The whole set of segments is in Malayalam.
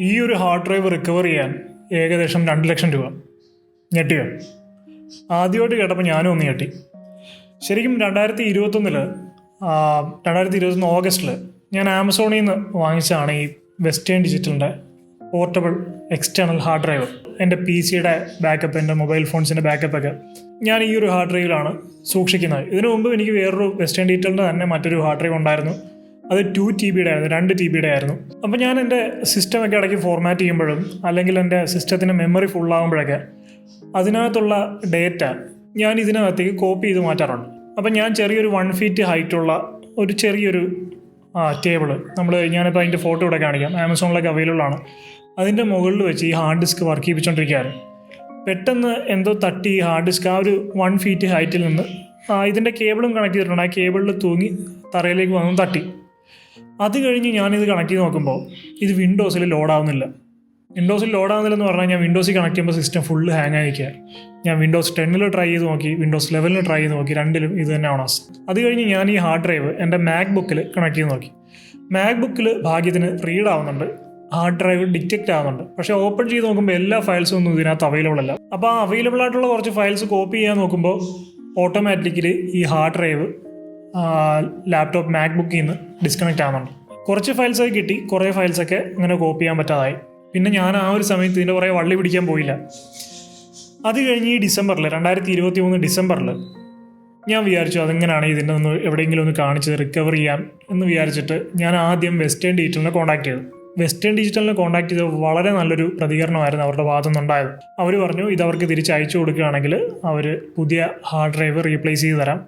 ഈ ഒരു ഹാർഡ് ഡ്രൈവ് റിക്കവർ ചെയ്യാൻ ഏകദേശം രണ്ട് ലക്ഷം രൂപ ഞെട്ടിയോ? ആദ്യമായിട്ട് കേട്ടപ്പോൾ ഞാനും ഒന്ന് ഞെട്ടി. ശരിക്കും രണ്ടായിരത്തി ഇരുപത്തൊന്നിൽ രണ്ടായിരത്തി ഇരുപത്തൊന്ന് ഓഗസ്റ്റിൽ ഞാൻ ആമസോണിൽ നിന്ന് വാങ്ങിച്ചതാണ് ഈ വെസ്റ്റേൺ ഡിജിറ്റലിന്റെ പോർട്ടബിൾ എക്സ്റ്റേണൽ ഹാർഡ് ഡ്രൈവ് എന്റെ പി സിയുടെ ബാക്കപ്പ് എന്റെ മൊബൈൽ ഫോൺസിന്റെ ബാക്കപ്പൊക്കെ ഞാൻ ഈ ഒരു ഹാർഡ് ഡ്രൈവിലാണ് സൂക്ഷിക്കുന്നത്. ഇതിനു മുമ്പ് എനിക്ക് വേറൊരു വെസ്റ്റേൺ ഡിജിറ്റലിന്റെ തന്നെ മറ്റൊരു ഹാർഡ് ഡ്രൈവ് ഉണ്ടായിരുന്നു. അത് ടു ടി ബിയുടെ ആയിരുന്നു രണ്ട് ടി ബിയുടെ ആയിരുന്നു. അപ്പോൾ ഞാൻ എന്റെ സിസ്റ്റമൊക്കെ ഇടയ്ക്ക് ഫോർമാറ്റ് ചെയ്യുമ്പോഴും അല്ലെങ്കിൽ എന്റെ സിസ്റ്റത്തിന്റെ മെമ്മറി ഫുൾ ഫുള്ളാകുമ്പോഴൊക്കെ അതിനകത്തുള്ള ഡേറ്റ ഞാൻ ഇതിനകത്തേക്ക് കോപ്പി ചെയ്ത് മാറ്റാറുണ്ട്. അപ്പം ഞാൻ ചെറിയൊരു വൺ ഫീറ്റ് ഹൈറ്റുള്ള ഒരു ചെറിയൊരു ടേബിൾ നമ്മൾ ഞാനിപ്പോൾ അതിന്റെ ഫോട്ടോ ഇവിടെ കാണിക്കാം. ആമസോണിലൊക്കെ അവൈലബിൾ ആണ്. അതിന്റെ മുകളിൽ വെച്ച് ഈ ഹാർഡ് ഡിസ്ക് വർക്ക് ചെയ്യിപ്പിച്ചുകൊണ്ടിരിക്കുകയായിരുന്നു പെട്ടെന്ന് എന്തോ തട്ടി ഈ ഹാർഡ് ഡിസ്ക് ആ ഒരു വൺ ഫീറ്റ് ഹൈറ്റിൽ നിന്ന് ആ, ഇതിന്റെ കേബിളും കണക്ട് ചെയ്തിട്ടുണ്ട്. ആ കേബിളിൽ തൂങ്ങി തറയിലേക്ക് വന്നു തട്ടി. അത് കഴിഞ്ഞ് ഞാനിത് കണക്ട് ചെയ്ത് നോക്കുമ്പോൾ ഇത് വിൻഡോസിൽ ലോഡാവുന്നില്ല വിൻഡോസിൽ ലോഡാവുന്നില്ലെന്ന് പറഞ്ഞാൽ ഞാൻ വിൻഡോസിൽ കണക്ട് ചെയ്യുമ്പോൾ സിസ്റ്റം ഫുള്ള് ഹാങ് ആയിരിക്കുക. ഞാൻ വിൻഡോസ് ടെന്നിൽ ട്രൈ ചെയ്ത് നോക്കി വിൻഡോസ് ലെവലിൽ ട്രൈ ചെയ്ത് നോക്കി രണ്ടിലും ഇത് തന്നെ ഓണാസ് അത് കഴിഞ്ഞ് ഞാൻ ഈ ഹാർഡ് ഡ്രൈവ് എന്റെ മാക് ബുക്കിൽ കണക്ട് ചെയ്ത് നോക്കി. മാക് ബുക്കിൽ ഭാഗ്യത്തിന് റീഡ് ആവുന്നുണ്ട് ഹാർഡ് ഡ്രൈവ് ഡിറ്റക്റ്റ് ആവുന്നുണ്ട്. പക്ഷേ ഓപ്പൺ ചെയ്ത് നോക്കുമ്പോൾ എല്ലാ ഫയൽസും ഒന്നും ഇതിനകത്ത് അവൈലബിൾ അല്ല. അപ്പോൾ ആ അവൈലബിൾ ആയിട്ടുള്ള കുറച്ച് ഫയൽസ് കോപ്പി ചെയ്യാൻ നോക്കുമ്പോൾ ഓട്ടോമാറ്റിക്കലി ഈ ഹാർഡ് ഡ്രൈവ് ലാപ്ടോപ്പ് മാക് ബുക്കിൽ നിന്ന് ഡിസ്കണക്ട് ആവുന്നുണ്ട്. കുറച്ച് ഫയൽസൊക്കെ കിട്ടി കുറേ ഫയൽസൊക്കെ ഇങ്ങനെ കോപ്പി ചെയ്യാൻ പറ്റാതായി. പിന്നെ ഞാൻ ആ ഒരു സമയത്ത് ഇതിന്റെ കുറേ വള്ളി പിടിക്കാൻ പോയില്ല. അത് കഴിഞ്ഞ് ഈ ഡിസംബറിൽ രണ്ടായിരത്തി ഇരുപത്തി മൂന്ന് ഡിസംബറിൽ ഞാൻ വിചാരിച്ചു അതെങ്ങനെയാണ് ഇതിന്റെ ഒന്ന് എവിടെയെങ്കിലും ഒന്ന് കാണിച്ച് റിക്കവർ ചെയ്യാം എന്ന് വിചാരിച്ചിട്ട് ഞാൻ ആദ്യം വെസ്റ്റേൺ ഡീറ്റലിനെ കോൺടാക്ട് ചെയ്തു. വെസ്റ്റേൺ ഡിജിറ്റലിനെ കോൺടാക്ട് ചെയ്ത് വളരെ നല്ലൊരു പ്രതികരണമായിരുന്നു അവരുടെ ഭാഗത്തു നിന്നുണ്ടായത് അവർ പറഞ്ഞു ഇത് അവർക്ക് തിരിച്ച് അയച്ചു കൊടുക്കുകയാണെങ്കിൽ അവർ പുതിയ ഹാർഡ് ഡ്രൈവ് റീപ്ലേസ് ചെയ്ത് തരാം.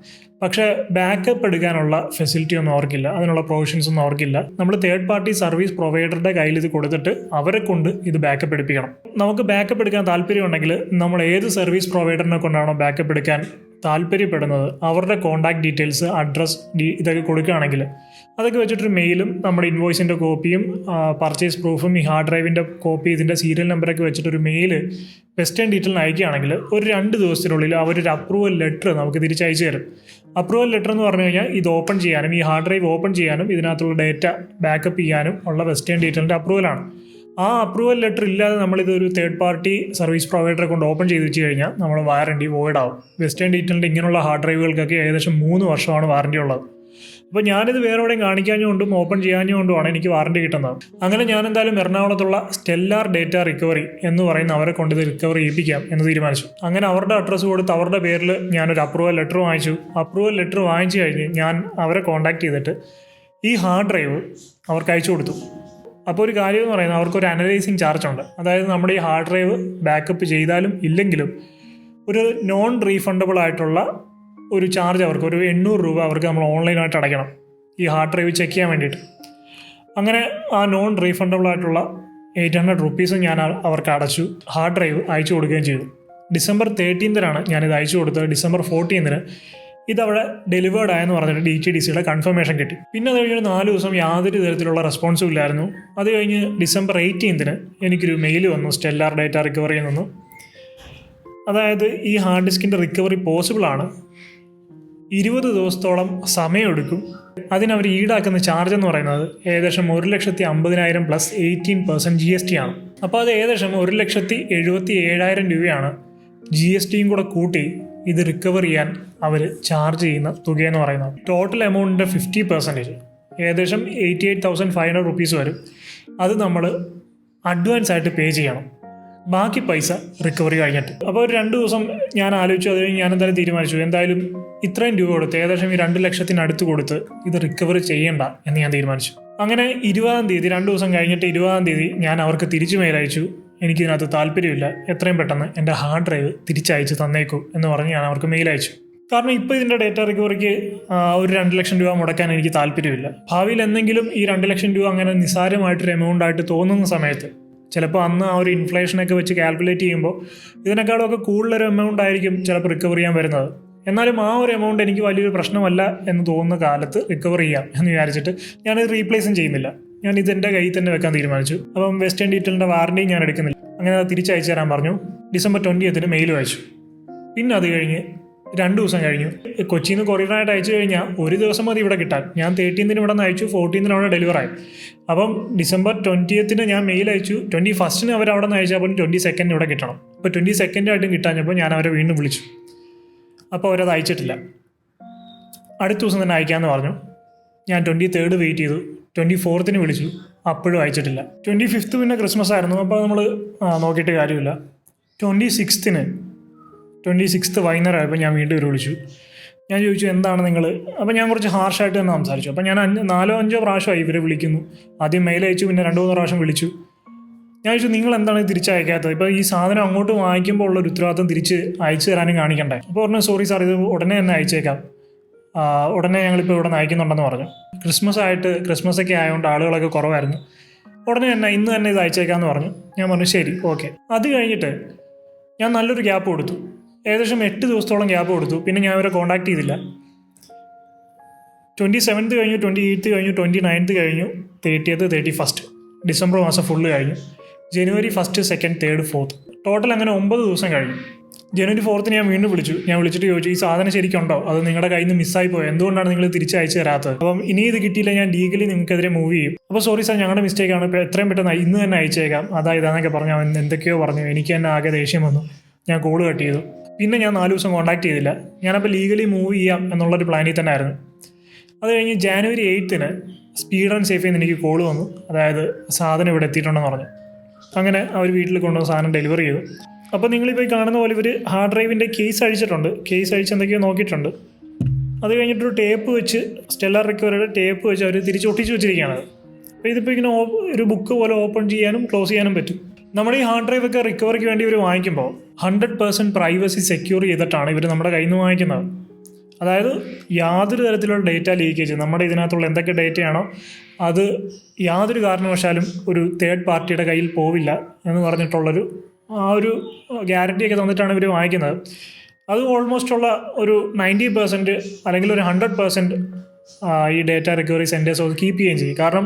പക്ഷേ ബാക്കപ്പ് എടുക്കാനുള്ള ഫെസിലിറ്റി ഒന്നും അവർക്കില്ല. അതിനുള്ള പ്രൊവിഷൻസ് ഒന്നും അവർക്കില്ല. നമ്മൾ തേർഡ് പാർട്ടി സർവീസ് പ്രൊവൈഡറുടെ കയ്യിൽ ഇത് കൊടുത്തിട്ട് അവരെ കൊണ്ട് ഇത് ബാക്കപ്പ് എടുപ്പിക്കണം. നമുക്ക് ബാക്കപ്പ് എടുക്കാൻ താല്പര്യമുണ്ടെങ്കിൽ നമ്മൾ ഏത് സർവീസ് പ്രൊവൈഡറിനെ കൊണ്ടാണോ ബാക്കപ്പ് എടുക്കാൻ താല്പര്യപ്പെടുന്നത് അവരുടെ കോൺടാക്ട് ഡീറ്റെയിൽസ് അഡ്രസ് ഇതൊക്കെ കൊടുക്കുകയാണെങ്കിൽ. അതൊക്കെ വെച്ചിട്ടൊരു മെയിലും നമ്മുടെ ഇൻവോയ്സിന്റെ കോപ്പിയും പർച്ചേസ് പ്രൂഫും ഈ ഹാർഡ് ഡ്രൈവിന്റെ കോപ്പി ഇതിന്റെ സീരിയൽ നമ്പറൊക്കെ വെച്ചിട്ടൊരു മെയിൽ വെസ്റ്റേൺ ഡീറ്റെയിലിന് അയക്കുകയാണെങ്കിൽ ഒരു രണ്ട് ദിവസത്തിനുള്ളിൽ അവരൊരു അപ്രൂവൽ ലെറ്റർ നമുക്ക് തിരിച്ചയച്ചു തരും. അപ്രൂവൽ ലെറ്റർ എന്ന് പറഞ്ഞു കഴിഞ്ഞാൽ ഇത് ഓപ്പൺ ചെയ്യാനും ഈ ഹാർഡ് ഡ്രൈവ് ഓപ്പൺ ചെയ്യാനും ഇതിനകത്തുള്ള ഡേറ്റ ബാക്കപ്പ് ചെയ്യാനും ഉള്ള വെസ്റ്റേൺ ഡീറ്റെയിലിന്റെ അപ്രൂവലാണ് ആ അപ്രൂവൽ ലെറ്റർ ഇല്ലാതെ നമ്മളിതൊരു തേർഡ് പാർട്ടി സർവീസ് പ്രൊവൈഡറെ കൊണ്ട് ഓപ്പൺ ചെയ്ത് വെച്ച് കഴിഞ്ഞാൽ നമ്മൾ വാറണ്ടി വോയിഡ് ആവും വെസ്റ്റേൺ ഡീറ്റലിന്റെ ഇങ്ങനെയുള്ള ഹാർഡ് ഡ്രൈവുകൾക്കൊക്കെ ഏകദേശം മൂന്ന് വർഷമാണ് വാറണ്ടി ഉള്ളത്. അപ്പോൾ ഞാനിത് വേറെ എവിടെയും കാണിക്കാഞ്ഞുകൊണ്ടും ഓപ്പൺ ചെയ്യാഞ്ഞുകൊണ്ടുമാണ് എനിക്ക് വാറണ്ടി കിട്ടുന്നത്. അങ്ങനെ ഞാൻ എന്തായാലും എറണാകുളത്തുള്ള സ്റ്റെല്ലാർ ഡേറ്റ റിക്കവറി എന്ന് പറയുന്ന അവരെ കൊണ്ട് ഇത് റിക്കവർ ചെയ്യിപ്പിക്കാം എന്ന് തീരുമാനിച്ചു. അങ്ങനെ അവരുടെ അഡ്രസ്സ് കൊടുത്ത് അവരുടെ പേരിൽ ഞാനൊരു അപ്രൂവൽ ലെറ്റർ വാങ്ങിച്ചു. അപ്രൂവൽ ലെറ്റർ വാങ്ങിച്ചു കഴിഞ്ഞ് ഞാൻ അവരെ കോൺടാക്ട് ചെയ്തിട്ട് ഈ ഹാർഡ് ഡ്രൈവ് അവർക്ക് അയച്ചു കൊടുത്തു. അപ്പോൾ ഒരു കാര്യം എന്ന് പറയുന്നത് അവർക്കൊരു അനലൈസിങ് ചാർജ് ഉണ്ട്. അതായത് നമ്മുടെ ഈ ഹാർഡ് ഡ്രൈവ് ബാക്കപ്പ് ചെയ്താലും ഇല്ലെങ്കിലും ഒരു നോൺ റീഫണ്ടബിൾ ആയിട്ടുള്ള ഒരു ചാർജ് അവർക്ക് ഒരു എണ്ണൂറ് രൂപ അവർക്ക് നമ്മൾ ഓൺലൈനായിട്ട് അടയ്ക്കണം ഈ ഹാർഡ് ഡ്രൈവ് ചെക്ക് ചെയ്യാൻ വേണ്ടിയിട്ട്. അങ്ങനെ ആ നോൺ റീഫണ്ടബിൾ ആയിട്ടുള്ള എയ്റ്റ് ഹൺഡ്രഡ് റുപ്പീസ് ഞാൻ അവർക്ക് അടച്ചു ഹാർഡ് ഡ്രൈവ് അയച്ചു കൊടുക്കുകയും ചെയ്തു. ഡിസംബർ തേർട്ടീൻത്തിനാണ് ഞാനിത് അയച്ചു കൊടുത്തത്. ഡിസംബർ ഫോർട്ടീൻത്തിന് ഇതവിടെ ഡെലിവേർഡ് ആയെന്ന് പറഞ്ഞിട്ട് ഡി ടി ഡി സിയുടെ കൺഫർമേഷൻ കിട്ടി. പിന്നെ അത് കഴിഞ്ഞൊരു നാല് ദിവസം യാതൊരു തരത്തിലുള്ള റെസ്പോൺസും ഇല്ലായിരുന്നു. അത് കഴിഞ്ഞ് ഡിസംബർ എയ്റ്റീൻത്തിന് എനിക്കൊരു മെയിൽ വന്നു സ്റ്റെല്ലാർ ഡേറ്റ റിക്കവറിയിൽ നിന്ന്. അതായത് ഈ ഹാർഡ് ഡിസ്കിന്റെ റിക്കവറി പോസിബിൾ ആണ്. ഇരുപത് ദിവസത്തോളം സമയമെടുക്കും. അതിനവർ ഈടാക്കുന്ന ചാർജ് എന്ന് പറയുന്നത് ഏകദേശം ഒരു ലക്ഷത്തി അമ്പതിനായിരം plus eighteen percent G S T ആണ്. അപ്പോൾ അത് ഏകദേശം ഒരു ലക്ഷത്തി എഴുപത്തി ഏഴായിരം രൂപയാണ് ജി എസ് ടിയും കൂടെ കൂട്ടി ഇത് റിക്കവർ ചെയ്യാൻ അവർ ചാർജ് ചെയ്യുന്ന തുകയെന്ന് പറയുന്നത്. ടോട്ടൽ എമൗണ്ടിന്റെ ഫിഫ്റ്റി പെർസെന്റേജ് ഏകദേശം eighty eight thousand five hundred rupees വരും. അത് നമ്മൾ അഡ്വാൻസ് ആയിട്ട് പേ ചെയ്യണം. ബാക്കി പൈസ റിക്കവറി കഴിഞ്ഞിട്ട്. അപ്പോൾ ഒരു രണ്ട് ദിവസം ഞാൻ ആലോചിച്ചു അത് ഞാൻ എന്തായാലും തീരുമാനിച്ചു. എന്തായാലും ഇത്രയും രൂപ കൊടുത്ത് ഏകദേശം ഈ രണ്ട് ലക്ഷത്തിനടുത്ത് കൊടുത്ത് ഇത് റിക്കവറി ചെയ്യണ്ട എന്ന് ഞാൻ തീരുമാനിച്ചു. അങ്ങനെ ഇരുപതാം തീയതി രണ്ട് ദിവസം കഴിഞ്ഞിട്ട് ഇരുപതാം തീയതി ഞാൻ അവർക്ക് തിരിച്ചു മേലയച്ചു എനിക്കിതിനകത്ത് താല്പര്യമില്ല. എത്രയും പെട്ടെന്ന് എന്റെ ഹാർഡ് ഡ്രൈവ് തിരിച്ചയച്ച് തന്നേക്കൂ എന്ന് പറഞ്ഞ് ഞാൻ അവർക്ക് മെയിൽ അയച്ചു. കാരണം ഇപ്പോൾ ഇതിന്റെ ഡേറ്റ റിക്കവറിക്ക് ഒരു രണ്ട് ലക്ഷം രൂപ മുടക്കാൻ എനിക്ക് താല്പര്യമില്ല. ഭാവിയിൽ എന്തെങ്കിലും ഈ രണ്ട് ലക്ഷം രൂപ അങ്ങനെ നിസ്സാരമായിട്ടൊരു എമൗണ്ട് ആയിട്ട് തോന്നുന്ന സമയത്ത് ചിലപ്പോൾ അന്ന് ആ ഒരു ഇൻഫ്ലേഷനൊക്കെ വെച്ച് കാൽക്കുലേറ്റ് ചെയ്യുമ്പോൾ ഇതിനേക്കാളൊക്കെ കൂടുതലൊരു എമൗണ്ട് ആയിരിക്കും ചിലപ്പോൾ റിക്കവർ ചെയ്യാൻ വരുന്നത്. എന്നാലും ആ ഒരു എമൗണ്ട് എനിക്ക് വലിയൊരു പ്രശ്നമല്ല എന്ന് തോന്നുന്ന കാലത്ത് റിക്കവർ ചെയ്യാം എന്ന് വിചാരിച്ചിട്ട് ഞാനത് റീപ്ലേസും ചെയ്യുന്നില്ല. ഞാൻ ഇതെന്റെ കയ്യിൽ തന്നെ വെക്കാൻ തീരുമാനിച്ചു. അപ്പം വെസ്റ്റേൺ ഡീറ്റെയിലിന്റെ വാറണ്ടി ഞാൻ എടുക്കുന്നില്ല. അങ്ങനെ അത് തിരിച്ചയച്ചു തരാൻ പറഞ്ഞു. ഡിസംബർ ട്വന്റി എത്തിന് മെയിൽ അയച്ചു. പിന്നെ അത് കഴിഞ്ഞ് രണ്ട് ദിവസം കഴിഞ്ഞു. കൊച്ചിയിൽ നിന്ന് കൊറിയറായിട്ട് അയച്ചു കഴിഞ്ഞാൽ ഒരു ദിവസം മതി ഇവിടെ കിട്ടാൻ. ഞാൻ തേർട്ടീന്തിന് ഇവിടെ നിന്ന് അയച്ചു ഫോർട്ടീൻത്തിനാണ് ഡെലിവർ ആയി. അപ്പം ഡിസംബർ ട്വന്റിയത്തിന് ഞാൻ മെയിൽ അയച്ചു. ട്വന്റി ഫസ്റ്റിന് അവർ അവിടെ നിന്ന് അയച്ചപ്പോൾ ട്വന്റി സെക്കൻഡ് ഇവിടെ കിട്ടണം. അപ്പോൾ ട്വന്റി സെക്കൻഡായിട്ടും കിട്ടാഞ്ഞപ്പോൾ ഞാൻ അവരെ വീണ്ടും വിളിച്ചു. അപ്പോൾ അവരത് അയച്ചിട്ടില്ല. അടുത്ത ദിവസം തന്നെ അയക്കാമെന്ന് പറഞ്ഞു. ഞാൻ ട്വന്റി തേർഡ് വെയിറ്റ് ചെയ്തു. ട്വന്റി ഫോർത്തിന് വിളിച്ചു. അപ്പോഴും അയച്ചിട്ടില്ല. ട്വന്റി ഫിഫ്ത്ത് പിന്നെ ക്രിസ്മസ് ആയിരുന്നു. അപ്പോൾ നമ്മൾ നോക്കിയിട്ട് കാര്യമില്ല. ട്വന്റി സിക്സ്ത്തിന് ട്വന്റി സിക്സ്ത്ത് വൈകുന്നേരമായപ്പോൾ ഞാൻ വീണ്ടും ഒരു വിളിച്ചു. ഞാൻ ചോദിച്ചു എന്താണ് നിങ്ങൾ അപ്പോൾ ഞാൻ കുറച്ച് ഹാർഷായിട്ട് തന്നെ സംസാരിച്ചു. അപ്പോൾ ഞാൻ നാലോ അഞ്ചോ പ്രാവശ്യമായി ഇവരെ വിളിക്കുന്നു. ആദ്യം മെയിൽ അയച്ചു പിന്നെ രണ്ട് മൂന്ന് പ്രാവശ്യം വിളിച്ചു. ഞാൻ ചോദിച്ചു നിങ്ങൾ എന്താണ് തിരിച്ചയക്കാത്തത്? ഇപ്പോൾ ഈ സാധനം അങ്ങോട്ട് വാങ്ങിക്കുമ്പോൾ ഉള്ള ഒരു ഉത്തരവാദിത്തം തിരിച്ച് അയച്ചു തരാനും കാണിക്കണ്ടേ? അപ്പോൾ പറഞ്ഞു സോറി സാർ ഇത് ഉടനെ തന്നെ അയച്ചേക്കാം. ഉടനെ ഞങ്ങളിപ്പോൾ ഇവിടെ നയിക്കുന്നുണ്ടെന്ന് പറഞ്ഞു. ക്രിസ്മസ് ആയിട്ട് ക്രിസ്മസ് ഒക്കെ ആയതുകൊണ്ട് ആളുകളൊക്കെ കുറവായിരുന്നു. ഉടനെ തന്നെ ഇന്ന് തന്നെ ഇത് അയച്ചേക്കാമെന്ന് പറഞ്ഞു. ഞാൻ പറഞ്ഞു ശരി ഓക്കെ അത് കഴിഞ്ഞിട്ട് ഞാൻ നല്ലൊരു ഗ്യാപ്പ് കൊടുത്തു. ഏകദേശം എട്ട് ദിവസത്തോളം ഗ്യാപ്പ് കൊടുത്തു. പിന്നെ ഞാൻ അവരെ കോൺടാക്ട് ചെയ്തില്ല. ട്വന്റി സെവൻത്ത് കഴിഞ്ഞു ട്വന്റി എയ്ത്ത് കഴിഞ്ഞു ട്വന്റി നയൻത്ത് കഴിഞ്ഞു തേർട്ടിയത്ത് തേർട്ടി ഫസ്റ്റ് ഡിസംബർ മാസം ഫുള്ള് കഴിഞ്ഞു. ജനുവരി first second third fourth total അങ്ങനെ ഒമ്പത് ദിവസം കഴിഞ്ഞു. ജനുവരി ഫോർത്തിന് ഞാൻ വീണ്ടും വിളിച്ചു. ഞാൻ വിളിച്ചിട്ട് ചോദിച്ചു ഈ സാധനം ശരിക്കുണ്ടോ? അത് നിങ്ങളുടെ കയ്യിൽ നിന്ന് മിസ്സായി പോയോ? എന്തുകൊണ്ടാണ് നിങ്ങൾ തിരിച്ചയച്ചു തരാത്തത്? അപ്പം ഇനി ഇത് കിട്ടിയില്ല ഞാൻ ലീഗലി നിങ്ങൾക്കെതിരെ മൂവ് ചെയ്യും. അപ്പോൾ സോറി സാർ ഞങ്ങളുടെ മിസ്റ്റേക്ക് ആണ്. എത്രയും പെട്ടെന്ന് ഇന്ന് തന്നെ അയച്ചേക്കാം. അതായത് ഇതാന്നൊക്കെ പറഞ്ഞു അവൻ എന്തൊക്കെയോ പറഞ്ഞു. എനിക്ക് തന്നെ ആകെ ദേഷ്യം വന്നു. ഞാൻ കോൾ കട്ട് ചെയ്തു. പിന്നെ ഞാൻ നാല് ദിവസം കോൺടാക്ട് ചെയ്തില്ല. ഞാനപ്പോൾ ലീഗലി മൂവ് ചെയ്യാം എന്നുള്ളൊരു പ്ലാനിൽ തന്നെ ആയിരുന്നു അത് കഴിഞ്ഞ് ജാനുവരി എയ്ത്തിന് സ്പീഡ് ആൻഡ് സേഫിൽ നിന്ന് എനിക്ക് കോൾ വന്നു. അതായത് സാധനം ഇവിടെ എത്തിയിട്ടുണ്ടെന്ന് പറഞ്ഞു. അങ്ങനെ അവർ വീട്ടിൽ കൊണ്ടുവന്ന് സാധനം ഡെലിവറി ചെയ്തു. അപ്പോൾ നിങ്ങളിപ്പോൾ ഈ കാണുന്ന പോലെ ഇവർ ഹാർഡ് ഡ്രൈവിന്റെ കേസ് അഴിച്ചിട്ടുണ്ട്. കേസ് അഴിച്ച് എന്തൊക്കെയോ നോക്കിയിട്ടുണ്ട്. അത് കഴിഞ്ഞിട്ടൊരു ടേപ്പ് വെച്ച് സ്റ്റെല്ലാർ റിക്കവറിയുടെ ടേപ്പ് വെച്ച് അവർ തിരിച്ച് ഒട്ടിച്ച് വെച്ചിരിക്കുകയാണ്. അപ്പോൾ ഇതിപ്പോൾ ഇങ്ങനെ ഒരു ബുക്ക് പോലെ ഓപ്പൺ ചെയ്യാനും ക്ലോസ് ചെയ്യാനും പറ്റും. നമ്മുടെ ഈ ഹാർഡ് ഡ്രൈവ് ഒക്കെ റിക്കവറിക്ക് വേണ്ടി ഇവർ വാങ്ങിക്കുമ്പോൾ ഹൺഡ്രഡ് പെർസെന്റ് പ്രൈവസി സെക്യൂർ ചെയ്തിട്ടാണ് ഇവർ നമ്മുടെ കയ്യിൽ നിന്ന് വാങ്ങിക്കുന്നത്. അതായത് യാതൊരു തരത്തിലുള്ള ഡേറ്റ ലീക്കേജ് നമ്മുടെ ഇതിനകത്തുള്ള എന്തൊക്കെ ഡേറ്റയാണോ അത് യാതൊരു കാരണവശാലും ഒരു തേർഡ് പാർട്ടിയുടെ കയ്യിൽ പോവില്ല എന്ന് പറഞ്ഞിട്ടുള്ളൊരു ആ ഒരു ഗ്യാരണ്ടിയൊക്കെ തന്നിട്ടാണ് ഇവർ വാങ്ങിക്കുന്നത്. അത് ഓൾമോസ്റ്റ് ഉള്ള ഒരു നയന്റി പെർസെന്റ് അല്ലെങ്കിൽ ഒരു ഹൺഡ്രഡ് പെർസെന്റ് ഈ ഡേറ്റ റിക്കവറി സെന്റേഴ്സ് അത് കീപ്പ് ചെയ്യുകയും ചെയ്യും. കാരണം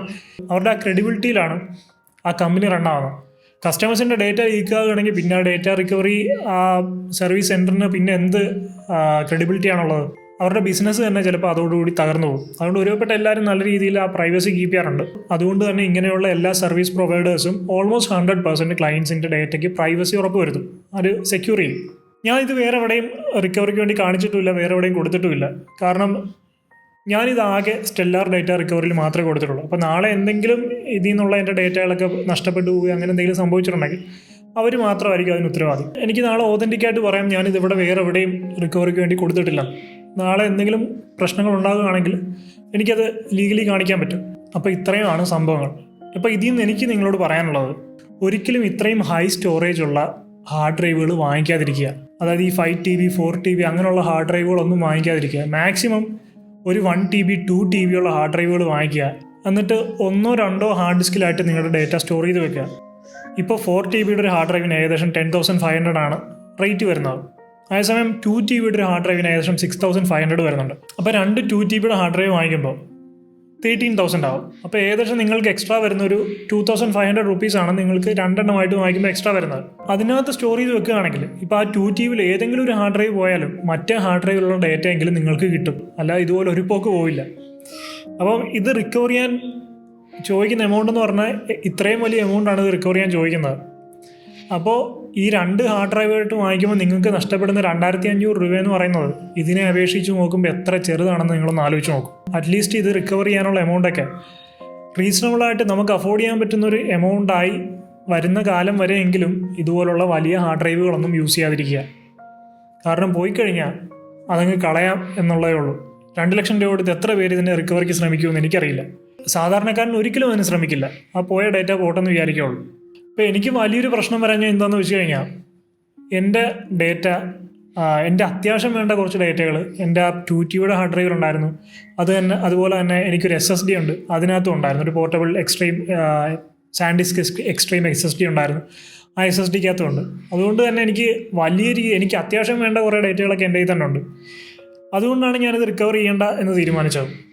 അവരുടെ ആ ക്രെഡിബിലിറ്റിയിലാണ് ആ കമ്പനി റണ്ണാവുന്നത് കസ്റ്റമേഴ്സിന്റെ ഡേറ്റ ലീക്കാകുകയാണെങ്കിൽ പിന്നെ ഡേറ്റ റിക്കവറി ആ സർവീസ് സെന്ററിന് പിന്നെ എന്ത് ക്രെഡിബിലിറ്റി ആണുള്ളത്? അവരുടെ ബിസിനസ് തന്നെ ചിലപ്പോൾ അതോടുകൂടി തകർന്നു പോകും. അതുകൊണ്ട് ഒരുപെട്ട എല്ലാവരും നല്ല രീതിയിൽ ആ പ്രൈവസി കീപ്പ് ചെയ്യാറുണ്ട്. അതുകൊണ്ട് തന്നെ ഇങ്ങനെയുള്ള എല്ലാ സർവീസ് പ്രൊവൈഡേഴ്സും ഓൾമോസ്റ്റ് ഹൺഡ്രഡ് പെർസെന്റ് ക്ലയൻസിന്റെ ഡേറ്റയ്ക്ക് പ്രൈവസി ഉറപ്പ് വരുത്തും. അത് സെക്യൂർ ചെയ്യും. ഞാൻ ഇത് വേറെ എവിടെയും റിക്കവറിക്ക് വേണ്ടി കാണിച്ചിട്ടുമില്ല വേറെ എവിടെയും കൊടുത്തിട്ടുമില്ല. കാരണം ഞാനിത് ആകെ സ്റ്റെല്ലാർ ഡേറ്റ റിക്കവറിയിൽ മാത്രമേ കൊടുത്തിട്ടുള്ളൂ. അപ്പോൾ നാളെ എന്തെങ്കിലും ഇതിൽ നിന്നുള്ള എന്റെ ഡേറ്റകളൊക്കെ നഷ്ടപ്പെട്ടു പോവുകയോ അങ്ങനെ എന്തെങ്കിലും സംഭവിച്ചിട്ടുണ്ടെങ്കിൽ അവർ മാത്രമായിരിക്കും അതിന് ഉത്തരവാദി. എനിക്ക് നാളെ ഓതന്റിക്കായിട്ട് പറയാം ഞാനിത് ഇവിടെ വേറെ എവിടെയും റിക്കവറിക്ക് വേണ്ടി കൊടുത്തിട്ടില്ല. നാളെ എന്തെങ്കിലും പ്രശ്നങ്ങൾ ഉണ്ടാകുകയാണെങ്കിൽ എനിക്കത് ലീഗലി കാണിക്കാൻ പറ്റും. അപ്പോൾ ഇത്രയുമാണ് സംഭവങ്ങൾ. അപ്പോൾ ഇതിൽ നിന്ന് എനിക്ക് നിങ്ങളോട് പറയാനുള്ളത് ഒരിക്കലും ഇത്രയും ഹൈ സ്റ്റോറേജ് ഉള്ള ഹാർഡ് ഡ്രൈവുകൾ വാങ്ങിക്കാതിരിക്കുക. അതായത് ഈ five T B four T B അങ്ങനെയുള്ള ഹാർഡ് ഡ്രൈവുകളൊന്നും വാങ്ങിക്കാതിരിക്കുക. മാക്സിമം ഒരു one T B two T B ഉള്ള ഹാർഡ് ഡ്രൈവുകൾ വാങ്ങിക്കുക. എന്നിട്ട് ഒന്നോ രണ്ടോ ഹാർഡ് ഡിസ്കിലായിട്ട് നിങ്ങളുടെ ഡേറ്റ സ്റ്റോർ ചെയ്ത് വെക്കുക. ഇപ്പോൾ ഫോർ ടി ബിയുടെ ഒരു ഹാർഡ് ഡ്രൈവിന് ഏകദേശം ടെൻ തൗസൻഡ് ഫൈവ് ഹൺഡ്രഡ് ആണ് റേറ്റ് വരുന്നത്. അതേസമയം ടു ടി ബിയുടെ ഒരു ഹാർഡ് ഡ്രൈവിന് ഏകദേശം സിക്സ് തൗസൻഡ് ഫൈവ് ഹൺഡ്രഡ് വരുന്നുണ്ട്. അപ്പോൾ രണ്ട് ടു ടി ബിയുടെ ഹാർഡ് ഡ്രൈവ് വാങ്ങിക്കുമ്പോൾ തേർട്ടീൻ തൗസൻഡ് ആവും. അപ്പോൾ ഏകദേശം നിങ്ങൾക്ക് എക്സ്ട്രാ വരുന്ന ഒരു ടു തൗസൻഡ് ഫൈവ് ഹൺഡ്രഡ് റുപ്പീസാണ് നിങ്ങൾക്ക് രണ്ടെണ്ണമായിട്ട് വാങ്ങിക്കുമ്പോൾ എക്സ്ട്രാ വരുന്നത്. അതിനകത്ത് സ്റ്റോർ ചെയ്ത് വെക്കുകയാണെങ്കിൽ ഇപ്പോൾ ആ ടു ടി വിയിൽ ഏതെങ്കിലും ഒരു ഹാർഡ് ഡ്രൈവ് പോയാലും മറ്റേ ഹാർഡ് ഡ്രൈവിലുള്ള ഡേറ്റ എങ്കിലും നിങ്ങൾക്ക് കിട്ടും. അല്ല ഇതുപോലെ ഒരു പോക്ക് പോവില്ല. അപ്പം ഇത് റിക്കവർ ചെയ്യാൻ ചോദിക്കുന്ന എമൗണ്ട് എന്ന് പറഞ്ഞാൽ ഇത്രയും വലിയ എമൗണ്ടാണ് ഇത് റിക്കവർ ചെയ്യാൻ ചോദിക്കുന്നത്. അപ്പോൾ ഈ രണ്ട് ഹാർഡ് ഡ്രൈവായിട്ട് വാങ്ങിക്കുമ്പോൾ നിങ്ങൾക്ക് നഷ്ടപ്പെടുന്ന രണ്ടായിരത്തി അഞ്ഞൂറ് രൂപ എന്ന് പറയുന്നത് ഇതിനെ അപേക്ഷിച്ച് നോക്കുമ്പോൾ എത്ര ചെറുതാണെന്ന് നിങ്ങളൊന്ന് ആലോചിച്ച് നോക്കും. അറ്റ്ലീസ്റ്റ് ഇത് റിക്കവർ ചെയ്യാനുള്ള എമൗണ്ടൊക്കെ റീസണബിളായിട്ട് നമുക്ക് അഫോർഡ് ചെയ്യാൻ പറ്റുന്ന ഒരു എമൗണ്ടായി വരുന്ന കാലം വരെയെങ്കിലും ഇതുപോലുള്ള വലിയ ഹാർഡ് ഡ്രൈവുകളൊന്നും യൂസ് ചെയ്യാതിരിക്കുക. കാരണം പോയി കഴിഞ്ഞാൽ അതങ്ങ് കളയാം എന്നുള്ളതേ ഉള്ളൂ. രണ്ട് ലക്ഷം രൂപ കൊടുത്ത് എത്ര പേര് ഇതിനെ റിക്കവറിക്ക് ശ്രമിക്കുമെന്ന് എനിക്കറിയില്ല. സാധാരണക്കാരൻ ഒരിക്കലും അതിന് ശ്രമിക്കില്ല. ആ പോയ ഡേറ്റ പോട്ടെന്ന് വിചാരിക്കുള്ളൂ ഇപ്പോൾ എനിക്ക് വലിയൊരു പ്രശ്നം വരാൻ എന്താണെന്ന് വെച്ച് കഴിഞ്ഞാൽ എന്റെ ഡേറ്റ എന്റെ അത്യാവശ്യം വേണ്ട കുറച്ച് ഡേറ്റകൾ എന്റെ ആ ടു ടിയുടെ ഹാർഡ് ഡ്രൈവർ ഉണ്ടായിരുന്നു. അത് തന്നെ അതുപോലെ തന്നെ എനിക്കൊരു എസ് എസ് ഡി ഉണ്ട്. അതിനകത്തും ഉണ്ടായിരുന്നു. ഒരു portable extreme SanDisk extreme S S D ഉണ്ടായിരുന്നു. ആ എസ് എസ് ഡിക്കകത്തും ഉണ്ട് അതുകൊണ്ട് തന്നെ എനിക്ക് വലിയ രീതി എനിക്ക് അത്യാവശ്യം വേണ്ട കുറേ ഡേറ്റകളൊക്കെ എന്റെ കയ്യിൽ തന്നെ ഉണ്ട്. അതുകൊണ്ടാണ് ഞാനിത് റിക്കവർ ചെയ്യേണ്ട എന്ന് തീരുമാനിച്ചത്.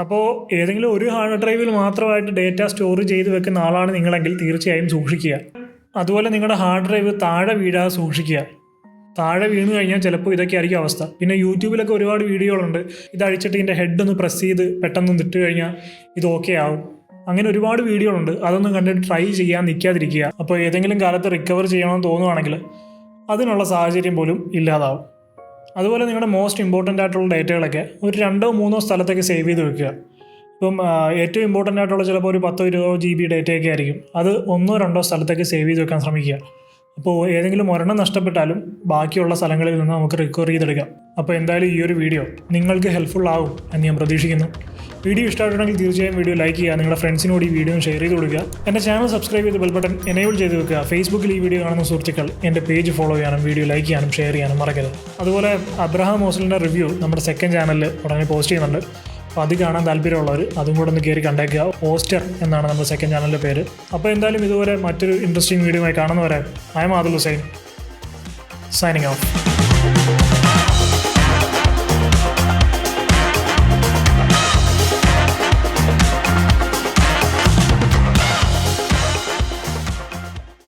അപ്പോൾ ഏതെങ്കിലും ഒരു ഹാർഡ് ഡ്രൈവിൽ മാത്രമായിട്ട് ഡേറ്റ സ്റ്റോർ ചെയ്ത് വെക്കുന്ന ആളാണ് നിങ്ങളെങ്കിൽ തീർച്ചയായും സൂക്ഷിക്കുക. അതുപോലെ നിങ്ങളുടെ ഹാർഡ് ഡ്രൈവ് താഴെ വീഴാതെ സൂക്ഷിക്കുക. താഴെ വീണ് കഴിഞ്ഞാൽ ചിലപ്പോൾ ഇതൊക്കെ ആയിരിക്കും അവസ്ഥ. പിന്നെ യൂട്യൂബിലൊക്കെ ഒരുപാട് വീഡിയോകളുണ്ട് ഇത് അഴിച്ചിട്ട് ഇതിന്റെ ഹെഡ് ഒന്ന് പ്രസ് ചെയ്ത് പെട്ടെന്ന് ഇട്ട് കഴിഞ്ഞാൽ ഇത് ഓക്കെ ആവും. അങ്ങനെ ഒരുപാട് വീഡിയോകളുണ്ട് അതൊന്നും കണ്ടിട്ട് ട്രൈ ചെയ്യാൻ നിൽക്കാതിരിക്കുക. അപ്പോൾ ഏതെങ്കിലും കാലത്ത് റിക്കവർ ചെയ്യണമെന്ന് തോന്നുവാണെങ്കിൽ അതിനുള്ള സാഹചര്യം പോലും ഇല്ലാതാവും. അതുപോലെ നിങ്ങളുടെ മോസ്റ്റ് ഇമ്പോർട്ടന്റ് ആയിട്ടുള്ള ഡേറ്റകളൊക്കെ ഒരു രണ്ടോ മൂന്നോ സ്ഥലത്തൊക്കെ സേവ് ചെയ്ത് വെക്കുക. ഇപ്പം ഏറ്റവും ഇമ്പോർട്ടന്റ് ആയിട്ടുള്ള ചിലപ്പോൾ ഒരു പത്തോ ഇരുപതോ ജി ബി ഡേറ്റയൊക്കെ ആയിരിക്കും. അത് ഒന്നോ രണ്ടോ സ്ഥലത്തൊക്കെ സേവ് ചെയ്ത് വെക്കാൻ ശ്രമിക്കുക. അപ്പോൾ ഏതെങ്കിലും ഒരെണ്ണം നഷ്ടപ്പെട്ടാലും ബാക്കിയുള്ള സ്ഥലങ്ങളിൽ നിന്ന് നമുക്ക് റിക്കവർ ചെയ്തെടുക്കാം. അപ്പോൾ എന്തായാലും ഈ ഒരു വീഡിയോ നിങ്ങൾക്ക് ഹെൽപ്ഫുൾ ആകും എന്ന് ഞാൻ പ്രതീക്ഷിക്കുന്നു. വീഡിയോ ഇഷ്ടമായിട്ടുണ്ടെങ്കിൽ തീർച്ചയായും വീഡിയോ ലൈക്ക് ചെയ്യുക നിങ്ങളുടെ ഫ്രണ്ട്സിനോട് ഈ വീഡിയോ ഷെയർ ചെയ്ത് കൊടുക്കുക. എന്റെ ചാനൽ സബ്സ്ക്രൈബ് ചെയ്ത് ബെൽ ബട്ടൺ എനേബിൾ ചെയ്ത് വെക്കുക. ഫേസ്ബുക്കിൽ ഈ വീഡിയോ കാണുന്ന സുഹൃത്തുക്കൾ എന്റെ പേജ് ഫോളോ ചെയ്യാനും വീഡിയോ ലൈക്ക് ചെയ്യാനും ഷെയർ ചെയ്യാനും മറക്കരുത്. അതുപോലെ അബ്രഹാം മോസലിന്റെ റിവ്യൂ നമ്മുടെ സെക്കൻഡ് ചാനലിൽ ഉടനെ പോസ്റ്റ് ചെയ്യുന്നുണ്ട്. അപ്പോൾ അത് കാണാൻ താല്പര്യമുള്ളവർ അതും കൂടെ ഒന്ന് കയറി കണ്ടേക്കുക. പോസ്റ്റർ എന്നാണ് നമ്മുടെ സെക്കൻഡ് ചാനലിന്റെ പേര്. അപ്പോൾ എന്തായാലും ഇതുപോലെ മറ്റൊരു ഇൻട്രസ്റ്റിംഗ് വീഡിയോ ആയി കാണുന്നവരെ I Adul Hussain signing off